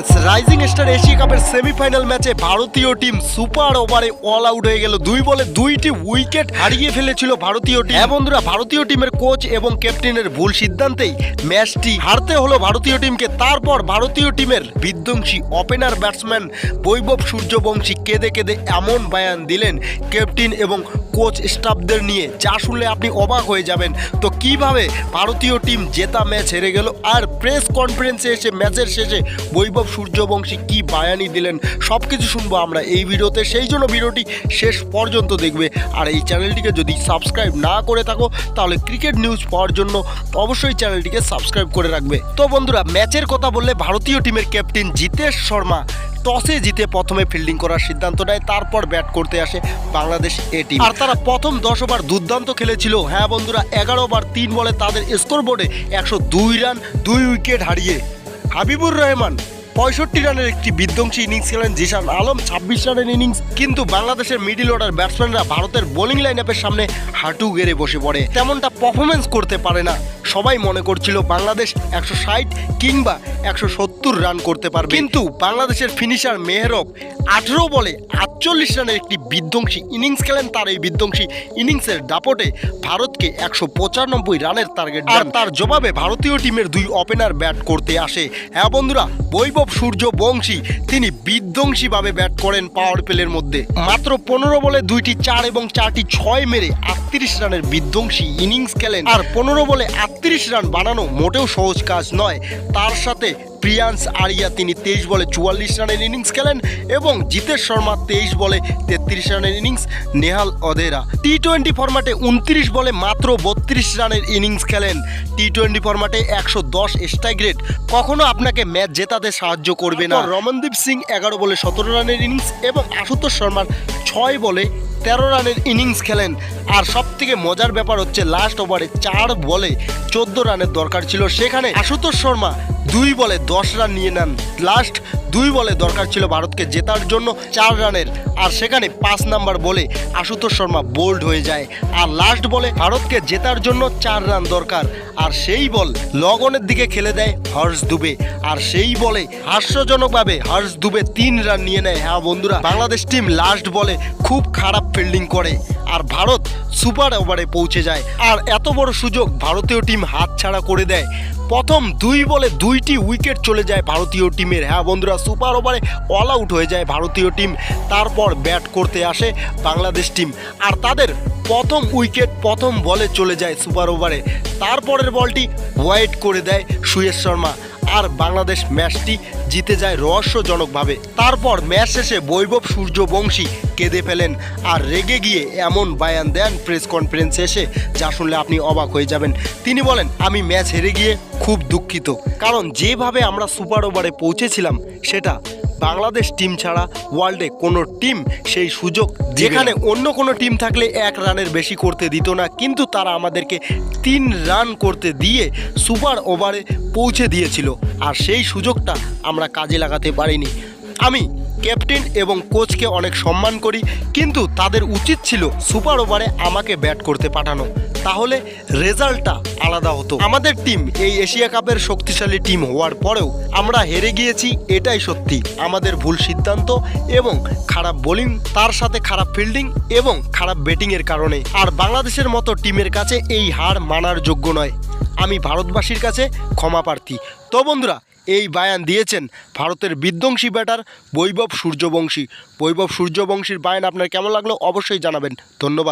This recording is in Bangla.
ফ্রেন্ডস রাইজিং স্টার এশিয়া কাপের সেমিফাইনাল ম্যাচে ভারতীয় টিম সুপার ওভারে অল আউট হয়ে গেল। দুই বলে দুইটি উইকেট হারিয়ে ফেলেছিল ভারতীয় টিম হ্যাঁ বন্ধুরা, ভারতীয় টিমের কোচ এবং ক্যাপ্টেনের ভুল সিদ্ধান্তেই ম্যাচটি হারতে হলো ভারতীয় টিমকে তারপর ভারতীয় টিমের বিধ্বংসী ওপেনার ব্যাটসম্যান বৈভব সূর্যবংশী কেঁদে কেঁদে এমন বায়ান দিলেন ক্যাপ্টেন এবং কোচ স্টাফদের নিয়ে, যা শুনলে আপনি অবাক হয়ে যাবেন। তো কীভাবে ভারতীয় টিম জেতা ম্যাচ হেরে গেল? আর প্রেস কনফারেন্সে এসে ম্যাচের শেষে বৈভব সূর্যবংশী কি বায়ানি দিলেন সব কিছু শুনব আমরা এই ভিডিওতে। সেই জন্য ভিডিওটি শেষ পর্যন্ত দেখবে। আর এই চ্যানেলটিকে যদি সাবস্ক্রাইব না করে থাকো, তাহলে ক্রিকেট নিউজ পাওয়ার জন্য অবশ্যই চ্যানেলটিকে সাবস্ক্রাইব করে রাখবে। তো বন্ধুরা, ম্যাচের কথা বললে ভারতীয় টিমের ক্যাপ্টেন জিতেশ শর্মা টসে জিতে প্রথমে ফিল্ডিং করার সিদ্ধান্ত নেয়, তারপর ব্যাট করতে আসে বাংলাদেশ এ টিম আর তারা প্রথম দশ ওভার দুর্দান্ত খেলেছিল। হ্যাঁ বন্ধুরা, এগারো ওভার তিন বলে তাদের স্কোর বোর্ডে একশো দুই রান দুই উইকেট হারিয়ে। হাবিবুর রহমান পঁয়ষট্টি রানের একটি বিধ্বংসী ইনিংস খেলেন, জিশান আলম ছাব্বিশ রানের ইনিংস কিন্তু বাংলাদেশের মিডিল অর্ডার ব্যাটসম্যানরা ভারতের বোলিং লাইন সামনে হাঁটু গেড়ে বসে পড়ে। তেমনটা পারফরমেন্স করতে পারে না। সবাই মনে করছিল বাংলাদেশ একশো ষাট কিংবা একশো সত্তর রান করতে পারবে। কিন্তু বাংলাদেশের ফিনিশার মেহরব আঠেরো বলে আটচল্লিশ রানের একটি বিধ্বংসী ইনিংস খেলেন। তার এই বিধ্বংসী ইনিংসের দাপটে ভারতকে একশো পঁচানব্বই রানের টার্গেট আর তার জবাবে ভারতীয় টিমের দুই ওপেনার ব্যাট করতে আসে। হ্যাঁ বন্ধুরা, বৈভব সূর্য বংশী তিনি বিধ্বংসীভাবে ব্যাট করেন পাওয়ার প্লের মধ্যে। মাত্র পনেরো বলে দুইটি চার এবং চারটি ছয় মেরে আটত্রিশ রানের বিধ্বংসী ইনিংস খেলেন। আর পনেরো বলে আটত্রিশ রান বানানো মোটেও সহজ কাজ নয়। তার সাথে প্রিয়ান্স আরিয়া তিনি তেইশ বলে চুয়াল্লিশ রানের ইনিংস খেলেন এবং জিতেশ শর্মা তেইশ বলে তেত্রিশ রানের innings, Nehal Wadhera T twenty ফরম্যাটে উনত্রিশ বলে মাত্র বত্রিশ রানের ইনিংস খেলেন। টি টোয়েন্টি ফরম্যাটে একশো দশ স্ট্রাইক রেট। কখনো আপনাকে ম্যাচ জেতাতে সাহায্য করবে না। রমনদীপ সিং এগারো বলে সতেরো রানের ইনিংস এবং আশুতোষ শর্মার ছয় বলে তেরো রানের ইনিংস খেলেন। আর সব থেকে মজার ব্যাপার হচ্ছে লাস্ট ওভারে চার বলে চোদ্দ রানের দরকার ছিল সেখানে আশুতোষ শর্মা দুই বলে দশ রান নিয়ে নেন। লাস্ট দুই বলে দরকার ছিল ভারতকে জেতার জন্য চার রানের। আর সেখানে পাঁচ নাম্বার বলে আশুতোষ শর্মা বোল্ড হয়ে যায়। আর লাস্ট বলে ভারতকে জেতার জন্য চার রান দরকার। আর সেই বল লগনের দিকে খেলে দেয় হর্ষ দুবে। আর সেই বলে হাস্যজনকভাবে হর্ষ দুবে তিন রান নিয়ে নেয়। হ্যাঁ বন্ধুরা, বাংলাদেশ টিম লাস্ট বলে খুব খারাপ ফিল্ডিং করে। আর ভারত সুপার ওভারে পৌঁছে যায়। আর এত বড় সুযোগ ভারতীয় টিম হাতছাড়া করে দেয়। প্রথম দুই বলে দুইটি উইকেট চলে যায় ভারতীয় টিমের। হ্যাঁ বন্ধুরা, সুপার ওভারে অল আউট হয়ে যায় ভারতীয় টিম। তারপর ব্যাট করতে আসে বাংলাদেশ টিম। আর তাদের প্রথম উইকেট, প্রথম বলে চলে যায় সুপার ওভারে। তারপরের বলটি ওয়াইড করে দেয় সুয়েশ শর্মা। আর বাংলাদেশ ম্যাচটি জিতে যায় রহস্যজনকভাবে। তারপর ম্যাচ শেষে বৈভব সূর্যবংশী কেঁদে ফেলেন আর রেগে গিয়ে এমন বায়ান দেন প্রেস কনফারেন্সে এসে যা শুনলে আপনি অবাক হয়ে যাবেন। তিনি বলেন, আমি ম্যাচ হেরে গিয়ে খুব দুঃখিত। কারণ যেভাবে আমরা সুপার ওভারে পৌঁছেছিলাম, সেটা বাংলাদেশ টিম ছাড়া ওয়ার্ল্ডে কোনো টিম সেই সুযোগ যেখানে অন্য কোনো টিম থাকলে এক রানের বেশি করতে দিত না কিন্তু তারা আমাদেরকে তিন রান করতে দিয়ে সুপার ওভারে পৌঁছে দিয়েছিল। আর সেই সুযোগটা আমরা কাজে লাগাতে পারিনি। আমি ক্যাপ্টেন এবং কোচকে অনেক সম্মান করি কিন্তু তাদের উচিত ছিল সুপার ওভারে আমাকে ব্যাট করতে পাঠানো। তাহলে রেজাল্টটা আলাদা হতো। আমাদের টিম এই এশিয়া কাপের শক্তিশালী টিম হওয়ার পরেও আমরা হেরে গিয়েছি, এটাই সত্যি। আমাদের ভুল সিদ্ধান্ত এবং খারাপ বোলিং তার সাথে খারাপ ফিল্ডিং এবং খারাপ ব্যাটিংয়ের কারণে। আর বাংলাদেশের মতো টিমের কাছে এই হার মানার যোগ্য নয়। আমি ভারতবাসীর কাছে ক্ষমা প্রার্থী। তো বন্ধুরা, এই বায়ান দিয়েছেন ভারতের বিধ্বংসী ব্যাটার বৈভব সূর্যবংশী। বৈভব সূর্যবংশীর বায়ান আপনার কেমন লাগল অবশ্যই জানাবেন। ধন্যবাদ।